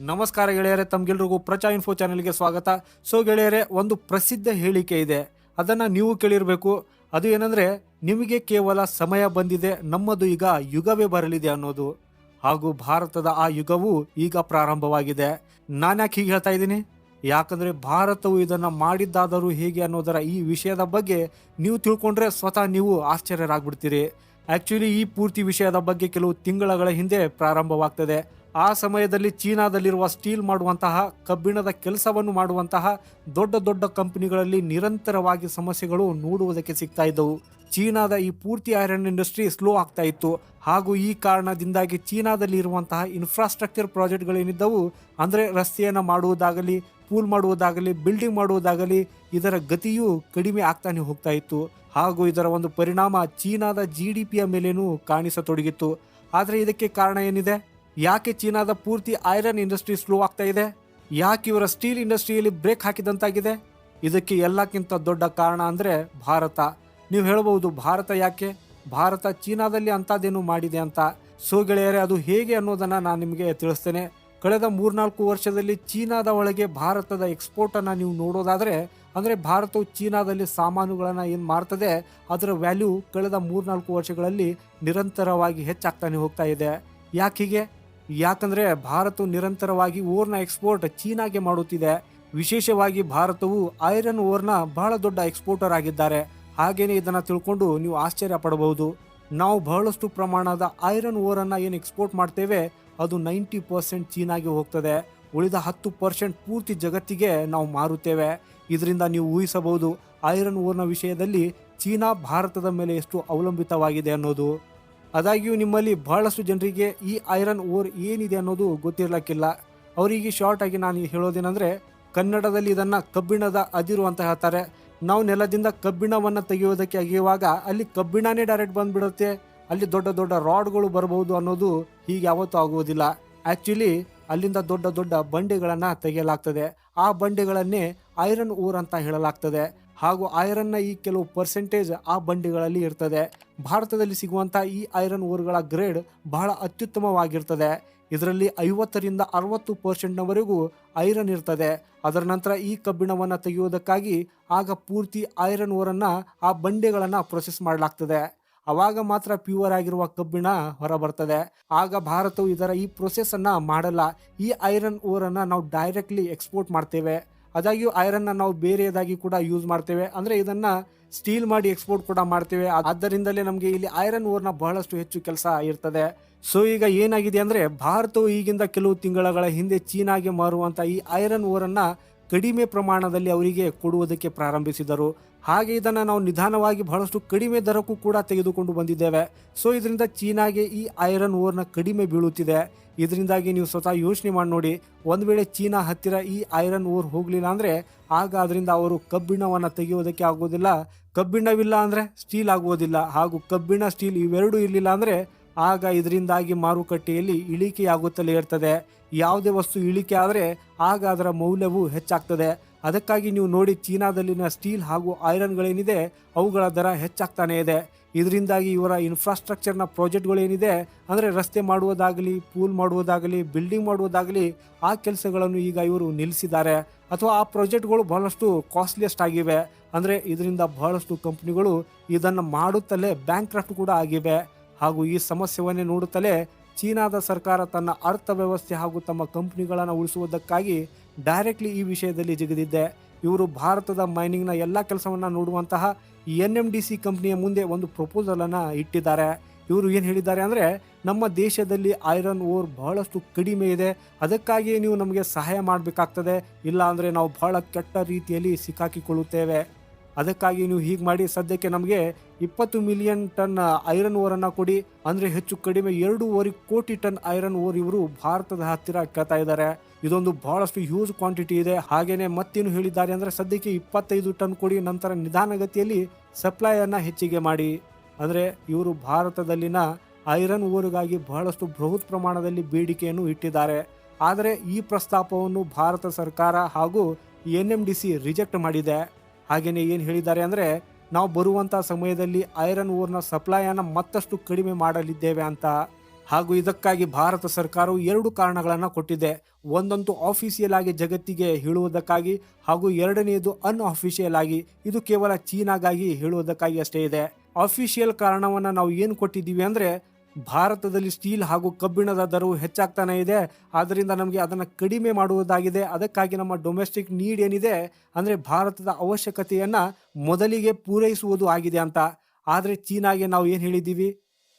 ನಮಸ್ಕಾರ ಗೆಳೆಯರೆ, ತಮ್ಗೆಲ್ರಿಗೂ ಪ್ರಚಾ ಇನ್ಫೋ ಚಾನೆಲ್ಗೆ ಸ್ವಾಗತ. ಸೊ ಗೆಳೆಯರೆ, ಒಂದು ಪ್ರಸಿದ್ಧ ಹೇಳಿಕೆ ಇದೆ. ಅದನ್ನು ನೀವು ಕೇಳಿರಬೇಕು. ಅದು ಏನಂದರೆ, ನಿಮಗೆ ಕೇವಲ ಸಮಯ ಬಂದಿದೆ, ನಮ್ಮದು ಈಗ ಯುಗವೇ ಬರಲಿದೆ ಅನ್ನೋದು. ಹಾಗೂ ಭಾರತದ ಆ ಯುಗವು ಈಗ ಪ್ರಾರಂಭವಾಗಿದೆ. ನಾನ್ಯಾಕೆ ಹೀಗೆ ಹೇಳ್ತಾ ಇದ್ದೀನಿ? ಯಾಕಂದರೆ, ಭಾರತವು ಇದನ್ನು ಮಾಡಿದ್ದಾದರೂ ಹೇಗೆ ಅನ್ನೋದರ ಈ ವಿಷಯದ ಬಗ್ಗೆ ನೀವು ತಿಳ್ಕೊಂಡ್ರೆ ಸ್ವತಃ ನೀವು ಆಶ್ಚರ್ಯರಾಗ್ಬಿಡ್ತೀರಿ. ಆಕ್ಚುಲಿ ಈ ಪೂರ್ತಿ ವಿಷಯದ ಬಗ್ಗೆ ಕೆಲವು ತಿಂಗಳ ಹಿಂದೆ ಪ್ರಾರಂಭವಾಗ್ತದೆ. ಆ ಸಮಯದಲ್ಲಿ ಚೀನಾದಲ್ಲಿರುವ ಸ್ಟೀಲ್ ಮಾಡುವಂತಹ, ಕಬ್ಬಿಣದ ಕೆಲಸವನ್ನು ಮಾಡುವಂತಹ ದೊಡ್ಡ ದೊಡ್ಡ ಕಂಪನಿಗಳಲ್ಲಿ ನಿರಂತರವಾಗಿ ಸಮಸ್ಯೆಗಳು ನೋಡುವುದಕ್ಕೆ ಸಿಗ್ತಾ ಇದ್ದವು. ಚೀನಾದ ಈ ಪೂರ್ತಿ ಐರನ್ ಇಂಡಸ್ಟ್ರಿ ಸ್ಲೋ ಆಗ್ತಾ ಇತ್ತು. ಹಾಗೂ ಈ ಕಾರಣದಿಂದಾಗಿ ಚೀನಾದಲ್ಲಿ ಇರುವಂತಹ ಇನ್ಫ್ರಾಸ್ಟ್ರಕ್ಚರ್ ಪ್ರಾಜೆಕ್ಟ್ಗಳೇನಿದ್ದವು, ಅಂದರೆ ರಸ್ತೆಯನ್ನು ಮಾಡುವುದಾಗಲಿ, ಪೂಲ್ ಮಾಡುವುದಾಗಲಿ ಬಿಲ್ಡಿಂಗ್ ಮಾಡುವುದಾಗಲಿ, ಇದರ ಗತಿಯು ಕಡಿಮೆ ಆಗ್ತಾನೆ ಹೋಗ್ತಾ ಇತ್ತು. ಹಾಗೂ ಇದರ ಒಂದು ಪರಿಣಾಮ ಚೀನಾದ ಜಿ ಡಿ ಪಿಯ ಮೇಲೇನೂ ಕಾಣಿಸತೊಡಗಿತ್ತು. ಆದರೆ ಇದಕ್ಕೆ ಕಾರಣ ಏನಿದೆ? ಯಾಕೆ ಚೀನಾದ ಪೂರ್ತಿ ಐರನ್ ಇಂಡಸ್ಟ್ರಿ ಸ್ಲೋ ಆಗ್ತಾ ಇದೆ? ಯಾಕೆ ಇವರ ಸ್ಟೀಲ್ ಇಂಡಸ್ಟ್ರಿಯಲ್ಲಿ ಬ್ರೇಕ್ ಹಾಕಿದಂತಾಗಿದೆ? ಇದಕ್ಕೆ ಎಲ್ಲಕ್ಕಿಂತ ದೊಡ್ಡ ಕಾರಣ ಅಂದರೆ ಭಾರತ. ನೀವು ಹೇಳಬಹುದು, ಭಾರತ ಯಾಕೆ? ಭಾರತ ಚೀನಾದಲ್ಲಿ ಅಂಥದ್ದೇನು ಮಾಡಿದೆ ಅಂತ. ಸೊ ಗೆಳೆಯರೆ, ಅದು ಹೇಗೆ ಅನ್ನೋದನ್ನು ನಾನು ನಿಮಗೆ ತಿಳಿಸ್ತೇನೆ. ಕಳೆದ ಮೂರ್ನಾಲ್ಕು ವರ್ಷದಲ್ಲಿ ಚೀನಾದ ಒಳಗೆ ಭಾರತದ ಎಕ್ಸ್ಪೋರ್ಟನ್ನು ನೀವು ನೋಡೋದಾದರೆ, ಅಂದರೆ ಭಾರತವು ಚೀನಾದಲ್ಲಿ ಸಾಮಾನುಗಳನ್ನು ಏನು ಮಾಡ್ತದೆ, ಅದರ ವ್ಯಾಲ್ಯೂ ಕಳೆದ ಮೂರ್ನಾಲ್ಕು ವರ್ಷಗಳಲ್ಲಿ ನಿರಂತರವಾಗಿ ಹೆಚ್ಚಾಗ್ತಾನೆ ಹೋಗ್ತಾ ಇದೆ. ಯಾಕೆ ಯಾಕಂದರೆ ಭಾರತವು ನಿರಂತರವಾಗಿ ಓರ್ನ ಎಕ್ಸ್ಪೋರ್ಟ್ ಚೀನಾಗೆ ಮಾಡುತ್ತಿದೆ. ವಿಶೇಷವಾಗಿ ಭಾರತವು ಐರನ್ ಓರ್ನ ಬಹಳ ದೊಡ್ಡ ಎಕ್ಸ್ಪೋರ್ಟರ್ ಆಗಿದ್ದಾರೆ. ಹಾಗೇನೆ ಇದನ್ನು ತಿಳ್ಕೊಂಡು ನೀವು ಆಶ್ಚರ್ಯ ಪಡಬಹುದು. ನಾವು ಬಹಳಷ್ಟು ಪ್ರಮಾಣದ ಐರನ್ ಓರನ್ನು ಏನು ಎಕ್ಸ್ಪೋರ್ಟ್ ಮಾಡ್ತೇವೆ, ಅದು ನೈಂಟಿ ಪರ್ಸೆಂಟ್ ಚೀನಾಗೆ ಹೋಗ್ತದೆ. ಉಳಿದ ಹತ್ತು ಪರ್ಸೆಂಟ್ ಪೂರ್ತಿ ಜಗತ್ತಿಗೆ ನಾವು ಮಾರುತ್ತೇವೆ. ಇದರಿಂದ ನೀವು ಊಹಿಸಬಹುದು ಐರನ್ ಓರ್ನ ವಿಷಯದಲ್ಲಿ ಚೀನಾ ಭಾರತದ ಮೇಲೆ ಎಷ್ಟು ಅವಲಂಬಿತವಾಗಿದೆ ಅನ್ನೋದು. ಆದಾಗ್ಯೂ ನಿಮ್ಮಲ್ಲಿ ಬಹಳಷ್ಟು ಜನರಿಗೆ ಈ ಐರನ್ ಓರ್ ಏನಿದೆ ಅನ್ನೋದು ಗೊತ್ತಿರಲಿಕ್ಕಿಲ್ಲ. ಅವರಿಗೆ ಶಾರ್ಟ್ ಆಗಿ ನಾನು ಹೇಳೋದೇನೆಂದರೆ, ಕನ್ನಡದಲ್ಲಿ ಇದನ್ನು ಕಬ್ಬಿಣದ ಅದಿರು ಅಂತ ಹೇಳ್ತಾರೆ. ನಾವು ನೆಲದಿಂದ ಕಬ್ಬಿಣವನ್ನು ತೆಗೆಯೋದಕ್ಕೆ ಅಗೆಯುವಾಗ ಅಲ್ಲಿ ಕಬ್ಬಿಣನೇ ಡೈರೆಕ್ಟ್ ಬಂದ್ಬಿಡುತ್ತೆ. ಅಲ್ಲಿ ದೊಡ್ಡ ದೊಡ್ಡ ರಾಡ್ಗಳು ಬರಬಹುದು ಅನ್ನೋದು ಹೀಗೆ ಯಾವತ್ತೂ ಆಗುವುದಿಲ್ಲ. ಆ್ಯಕ್ಚುಲಿ ಅಲ್ಲಿಂದ ದೊಡ್ಡ ದೊಡ್ಡ ಬಂಡೆಗಳನ್ನು ತೆಗೆಯಲಾಗ್ತದೆ. ಆ ಬಂಡೆಗಳನ್ನೇ ಐರನ್ ಓರ್ ಅಂತ ಹೇಳಲಾಗ್ತದೆ. ಹಾಗೂ ಐರನ್ನ ಈ ಕೆಲವು ಪರ್ಸೆಂಟೇಜ್ ಆ ಬಂಡೆಗಳಲ್ಲಿ ಇರ್ತದೆ. ಭಾರತದಲ್ಲಿ ಸಿಗುವಂಥ ಈ ಐರನ್ ಓರ್ಗಳ ಗ್ರೇಡ್ ಬಹಳ ಅತ್ಯುತ್ತಮವಾಗಿರ್ತದೆ. ಇದರಲ್ಲಿ ಐವತ್ತರಿಂದ ಅರವತ್ತು ಪರ್ಸೆಂಟ್ನವರೆಗೂ ಐರನ್ ಇರ್ತದೆ. ಅದರ ನಂತರ ಈ ಕಬ್ಬಿಣವನ್ನು ತೆಗೆಯುವುದಕ್ಕಾಗಿ ಆಗ ಪೂರ್ತಿ ಐರನ್ ಓರನ್ನು ಆ ಬಂಡೆಗಳನ್ನು ಪ್ರೊಸೆಸ್ ಮಾಡಲಾಗ್ತದೆ. ಅವಾಗ ಮಾತ್ರ ಪ್ಯೂರ್ ಆಗಿರುವ ಕಬ್ಬಿಣ ಹೊರಬರ್ತದೆ. ಆಗ ಭಾರತವು ಇದರ ಈ ಪ್ರೊಸೆಸನ್ನು ಮಾಡಲ್ಲ. ಈ ಐರನ್ ಓರನ್ನು ನಾವು ಡೈರೆಕ್ಟ್ಲಿ ಎಕ್ಸ್ಪೋರ್ಟ್ ಮಾಡ್ತೇವೆ. ಆದಾಗ್ಯೂ ಐರನ್ನ ನಾವು ಬೇರೆಯದಾಗಿ ಕೂಡ ಯೂಸ್ ಮಾಡ್ತೇವೆ. ಅಂದರೆ ಇದನ್ನು ಸ್ಟೀಲ್ ಮಾಡಿ ಎಕ್ಸ್ಪೋರ್ಟ್ ಕೂಡ ಮಾಡ್ತೀವಿ. ಆದ್ದರಿಂದಲೇ ನಮಗೆ ಇಲ್ಲಿ ಐರನ್ ಓರ್ನ ಬಹಳಷ್ಟು ಹೆಚ್ಚು ಕೆಲಸ ಇರ್ತದೆ. ಸೊ ಈಗ ಏನಾಗಿದೆ ಅಂದರೆ ಭಾರತವು ಈಗಿಂದ ಕೆಲವು ತಿಂಗಳ ಹಿಂದೆ ಚೀನಾಗೆ ಮಾರುವಂಥ ಈ ಐರನ್ ಓರನ್ನು ಕಡಿಮೆ ಪ್ರಮಾಣದಲ್ಲಿ ಅವರಿಗೆ ಕೊಡುವುದಕ್ಕೆ ಪ್ರಾರಂಭಿಸಿದರು. ಹಾಗೆ ಇದನ್ನು ನಾವು ನಿಧಾನವಾಗಿ ಬಹಳಷ್ಟು ಕಡಿಮೆ ದರಕ್ಕೂ ಕೂಡ ತೆಗೆದುಕೊಂಡು ಬಂದಿದ್ದೇವೆ. ಸೊ ಇದರಿಂದ ಚೀನಾಗೆ ಈ ಐರನ್ ಓರ್ನ ಕಡಿಮೆ ಬೀಳುತ್ತಿದೆ. ಇದರಿಂದಾಗಿ ನೀವು ಸ್ವತಃ ಯೋಚನೆ ಮಾಡಿ ನೋಡಿ, ಒಂದು ವೇಳೆ ಚೀನಾ ಹತ್ತಿರ ಈ ಐರನ್ ಓರ್ ಹೋಗಲಿಲ್ಲ ಅಂದರೆ ಆಗ ಅದರಿಂದ ಅವರು ಕಬ್ಬಿಣವನ್ನು ತೆಗೆಯೋದಕ್ಕೆ ಆಗೋದಿಲ್ಲ ಕಬ್ಬಿಣವಿಲ್ಲ ಅಂದರೆ ಸ್ಟೀಲ್ ಆಗುವುದಿಲ್ಲ. ಹಾಗೂ ಕಬ್ಬಿಣ ಸ್ಟೀಲ್ ಇವೆರಡೂ ಇರಲಿಲ್ಲ ಅಂದರೆ ಆಗ ಇದರಿಂದಾಗಿ ಮಾರುಕಟ್ಟೆಯಲ್ಲಿ ಇಳಿಕೆಯಾಗುತ್ತಲೇ ಇರ್ತದೆ. ಯಾವುದೇ ವಸ್ತು ಇಳಿಕೆ ಆದರೆ ಆಗ ಅದರ ಮೌಲ್ಯವು ಹೆಚ್ಚಾಗ್ತದೆ. ಅದಕ್ಕಾಗಿ ನೀವು ನೋಡಿ ಚೀನಾದಲ್ಲಿನ ಸ್ಟೀಲ್ ಹಾಗೂ ಐರನ್ಗಳೇನಿದೆ, ಅವುಗಳ ದರ ಹೆಚ್ಚಾಗ್ತಾನೇ ಇದೆ. ಇದರಿಂದಾಗಿ ಇವರ ಇನ್ಫ್ರಾಸ್ಟ್ರಕ್ಚರ್ನ ಪ್ರಾಜೆಕ್ಟ್ಗಳೇನಿದೆ ಅಂದರೆ ರಸ್ತೆ ಮಾಡುವುದಾಗಲಿ ಪೂಲ್ ಮಾಡುವುದಾಗಲಿ ಬಿಲ್ಡಿಂಗ್ ಮಾಡುವುದಾಗಲಿ ಆ ಕೆಲಸಗಳನ್ನು ಈಗ ಇವರು ನಿಲ್ಲಿಸಿದ್ದಾರೆ. ಅಥವಾ ಆ ಪ್ರಾಜೆಕ್ಟ್ಗಳು ಬಹಳಷ್ಟು ಕಾಸ್ಟ್ಲಿಯಸ್ಟ್ ಆಗಿವೆ. ಅಂದರೆ ಇದರಿಂದ ಬಹಳಷ್ಟು ಕಂಪ್ನಿಗಳು ಇದನ್ನು ಮಾಡುತ್ತಲೇ ಬ್ಯಾಂಕ್ ಕೂಡ ಆಗಿವೆ. ಹಾಗೂ ಈ ಸಮಸ್ಯೆಯನ್ನೇ ನೋಡುತ್ತಲೇ ಚೀನಾದ ಸರ್ಕಾರ ತನ್ನ ಅರ್ಥವ್ಯವಸ್ಥೆ ಹಾಗೂ ತಮ್ಮ ಕಂಪ್ನಿಗಳನ್ನು ಉಳಿಸುವುದಕ್ಕಾಗಿ ಡೈರೆಕ್ಟ್ಲಿ ಈ ವಿಷಯದಲ್ಲಿ ಜಿಗಿದಿದ್ದೆ ಇವರು ಭಾರತದ ಮೈನಿಂಗ್ನ ಎಲ್ಲ ಕೆಲಸವನ್ನು ನೋಡುವಂತಹ ಎನ್ ಎಂ ಡಿ ಸಿ ಕಂಪ್ನಿಯ ಮುಂದೆ ಒಂದು ಪ್ರಪೋಸಲನ್ನು ಇಟ್ಟಿದ್ದಾರೆ. ಇವರು ಏನು ಹೇಳಿದ್ದಾರೆ ಅಂದರೆ ನಮ್ಮ ದೇಶದಲ್ಲಿ ಐರನ್ ಓರ್ ಬಹಳಷ್ಟು ಕಡಿಮೆ ಇದೆ. ಅದಕ್ಕಾಗಿಯೇ ನೀವು ನಮಗೆ ಸಹಾಯ ಮಾಡಬೇಕಾಗ್ತದೆ. ಇಲ್ಲ ಅಂದರೆ ನಾವು ಬಹಳ ಕೆಟ್ಟ ರೀತಿಯಲ್ಲಿ ಸಿಕ್ಕಾಕಿಕೊಳ್ಳುತ್ತೇವೆ. ಅದಕ್ಕಾಗಿ ನೀವು ಹೀಗೆ ಮಾಡಿ. ಸದ್ಯಕ್ಕೆ ನಮಗೆ ಇಪ್ಪತ್ತು ಮಿಲಿಯನ್ ಟನ್ ಐರನ್ ಓರನ್ನು ಕೊಡಿ. ಅಂದರೆ ಹೆಚ್ಚು ಕಡಿಮೆ ಎರಡೂವರೆ ಕೋಟಿ ಟನ್ ಐರನ್ ಓರ್ ಇವರು ಭಾರತದ ಹತ್ತಿರ ಕೇಳ್ತಾ ಇದ್ದಾರೆ. ಇದೊಂದು ಬಹಳಷ್ಟು ಹ್ಯೂಜ್ ಕ್ವಾಂಟಿಟಿ ಇದೆ. ಹಾಗೇನೆ ಮತ್ತೇನು ಹೇಳಿದ್ದಾರೆ ಅಂದರೆ ಸದ್ಯಕ್ಕೆ ಇಪ್ಪತ್ತೈದು ಟನ್ ಕೊಡಿ. ನಂತರ ನಿಧಾನಗತಿಯಲ್ಲಿ ಸಪ್ಲೈಯನ್ನು ಹೆಚ್ಚಿಗೆ ಮಾಡಿ. ಅಂದರೆ ಇವರು ಭಾರತದಲ್ಲಿನ ಐರನ್ ಓರಿಗಾಗಿ ಬಹಳಷ್ಟು ಬೃಹತ್ ಪ್ರಮಾಣದಲ್ಲಿ ಬೇಡಿಕೆಯನ್ನು ಇಟ್ಟಿದ್ದಾರೆ. ಆದರೆ ಈ ಪ್ರಸ್ತಾಪವನ್ನು ಭಾರತ ಸರ್ಕಾರ ಹಾಗೂ N M D C reject ಮಾಡಿದೆ. ಹಾಗೆಯೇ ಏನು ಹೇಳಿದ್ದಾರೆ ಅಂದರೆ, ನಾವು ಬರುವಂಥ ಸಮಯದಲ್ಲಿ ಐರನ್ ಓರ್ನ ಸಪ್ಲೈಯನ್ನು ಮತ್ತಷ್ಟು ಕಡಿಮೆ ಮಾಡಲಿದ್ದೇವೆ ಅಂತ. ಹಾಗೂ ಇದಕ್ಕಾಗಿ ಭಾರತ ಸರ್ಕಾರವು ಎರಡು ಕಾರಣಗಳನ್ನು ಕೊಟ್ಟಿದೆ. ಒಂದಂತೂ ಆಫೀಸಿಯಲ್ ಆಗಿ ಜಗತ್ತಿಗೆ ಹೇಳುವುದಕ್ಕಾಗಿ ಹಾಗೂ ಎರಡನೆಯದು ಅನ್ಅಫಿಷಿಯಲ್ ಆಗಿ, ಇದು ಕೇವಲ ಚೀನಾಗಾಗಿ ಹೇಳುವುದಕ್ಕಾಗಿ ಅಷ್ಟೇ ಇದೆ. ಅಫಿಷಿಯಲ್ ಕಾರಣವನ್ನು ನಾವು ಏನು ಕೊಟ್ಟಿದ್ದೀವಿ ಅಂದ್ರೆ ಭಾರತದಲ್ಲಿ ಸ್ಟೀಲ್ ಹಾಗೂ ಕಬ್ಬಿಣದ ದರವು ಹೆಚ್ಚಾಗ್ತಾನೆ ಇದೆ. ಆದ್ದರಿಂದ ನಮಗೆ ಅದನ್ನು ಕಡಿಮೆ ಮಾಡುವುದಾಗಿದೆ. ಅದಕ್ಕಾಗಿ ನಮ್ಮ ಡೊಮೆಸ್ಟಿಕ್ ನೀಡ್ ಏನಿದೆ ಅಂದರೆ ಭಾರತದ ಅವಶ್ಯಕತೆಯನ್ನು ಮೊದಲಿಗೆ ಪೂರೈಸುವುದು ಆಗಿದೆ ಅಂತ. ಆದರೆ ಚೀನಾಗೆ ನಾವು ಏನು ಹೇಳಿದ್ದೀವಿ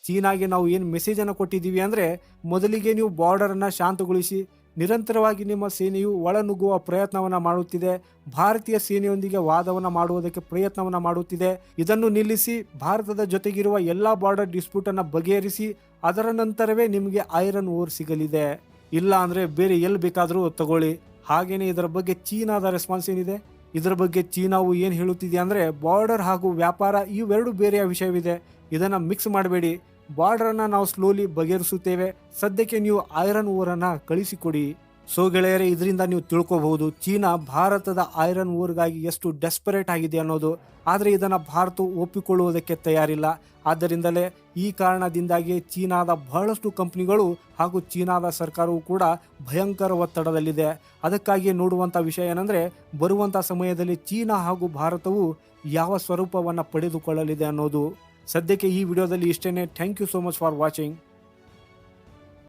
ಚೀನಾಗೆ ನಾವು ಏನು ಮೆಸೇಜನ್ನು ಕೊಟ್ಟಿದ್ದೀವಿ ಅಂದರೆ ಮೊದಲಿಗೆ ನೀವು ಬಾರ್ಡರನ್ನು ಶಾಂತಗೊಳಿಸಿ ನಿರಂತರವಾಗಿ ನಿಮ್ಮ ಸೇನೆಯು ಒಳನುಗ್ಗುವ ಪ್ರಯತ್ನವನ್ನು ಮಾಡುತ್ತಿದೆ. ಭಾರತೀಯ ಸೇನೆಯೊಂದಿಗೆ ವಾದವನ್ನು ಮಾಡುವುದಕ್ಕೆ ಪ್ರಯತ್ನವನ್ನು ಮಾಡುತ್ತಿದೆ. ಇದನ್ನು ನಿಲ್ಲಿಸಿ ಭಾರತದ ಜೊತೆಗಿರುವ ಎಲ್ಲ ಬಾರ್ಡರ್ ಡಿಸ್ಪ್ಯೂಟ್ ಅನ್ನು ಬಗೆಹರಿಸಿ ಅದರ ನಂತರವೇ ನಿಮಗೆ ಐರನ್ ಓರ್ ಸಿಗಲಿದೆ. ಇಲ್ಲ ಅಂದರೆ ಬೇರೆ ಎಲ್ಲಿ ಬೇಕಾದರೂ ತಗೊಳ್ಳಿ. ಹಾಗೆಯೇ ಇದರ ಬಗ್ಗೆ ಚೀನಾದ ರೆಸ್ಪಾನ್ಸ್ ಏನಿದೆ? ಇದರ ಬಗ್ಗೆ ಚೀನಾವು ಏನು ಹೇಳುತ್ತಿದೆ ಅಂದರೆ ಬಾರ್ಡರ್ ಹಾಗೂ ವ್ಯಾಪಾರ ಇವೆರಡು ಬೇರೆಯ ವಿಷಯವಿದೆ. ಇದನ್ನು ಮಿಕ್ಸ್ ಮಾಡಬೇಡಿ. ಬಾರ್ಡರನ್ನು ನಾವು ಸ್ಲೋಲಿ ಬಗೆಹರಿಸುತ್ತೇವೆ. ಸದ್ಯಕ್ಕೆ ನೀವು ಐರನ್ ಓರನ್ನು ಕಳಿಸಿಕೊಡಿ. ಸೊ ಗೆಳೆಯರೇ, ಇದರಿಂದ ನೀವು ತಿಳ್ಕೋಬಹುದು, ಚೀನಾ ಭಾರತದ ಐರನ್ ಓರ್ಗಾಗಿ ಎಷ್ಟು ಡೆಸ್ಪರೇಟ್ ಆಗಿದೆ ಅನ್ನೋದು. ಆದರೆ ಇದನ್ನು ಭಾರತ ಒಪ್ಪಿಕೊಳ್ಳುವುದಕ್ಕೆ ತಯಾರಿಲ್ಲ. ಆದ್ದರಿಂದಲೇ ಈ ಕಾರಣದಿಂದಾಗಿ ಚೀನಾದ ಬಹಳಷ್ಟು ಕಂಪ್ನಿಗಳು ಹಾಗೂ ಚೀನಾದ ಸರ್ಕಾರವು ಕೂಡ ಭಯಂಕರ ಒತ್ತಡದಲ್ಲಿದೆ. ಅದಕ್ಕಾಗಿ ನೋಡುವಂಥ ವಿಷಯ ಏನಂದರೆ ಬರುವಂಥ ಸಮಯದಲ್ಲಿ ಚೀನಾ ಹಾಗೂ ಭಾರತವು ಯಾವ ಸ್ವರೂಪವನ್ನು ಪಡೆದುಕೊಳ್ಳಲಿದೆ ಅನ್ನೋದು. ಸದ್ಯಕ್ಕೆ ಈ ವಿಡಿಯೋದಲ್ಲಿ ಇಷ್ಟೇನೆ thank you so much for watching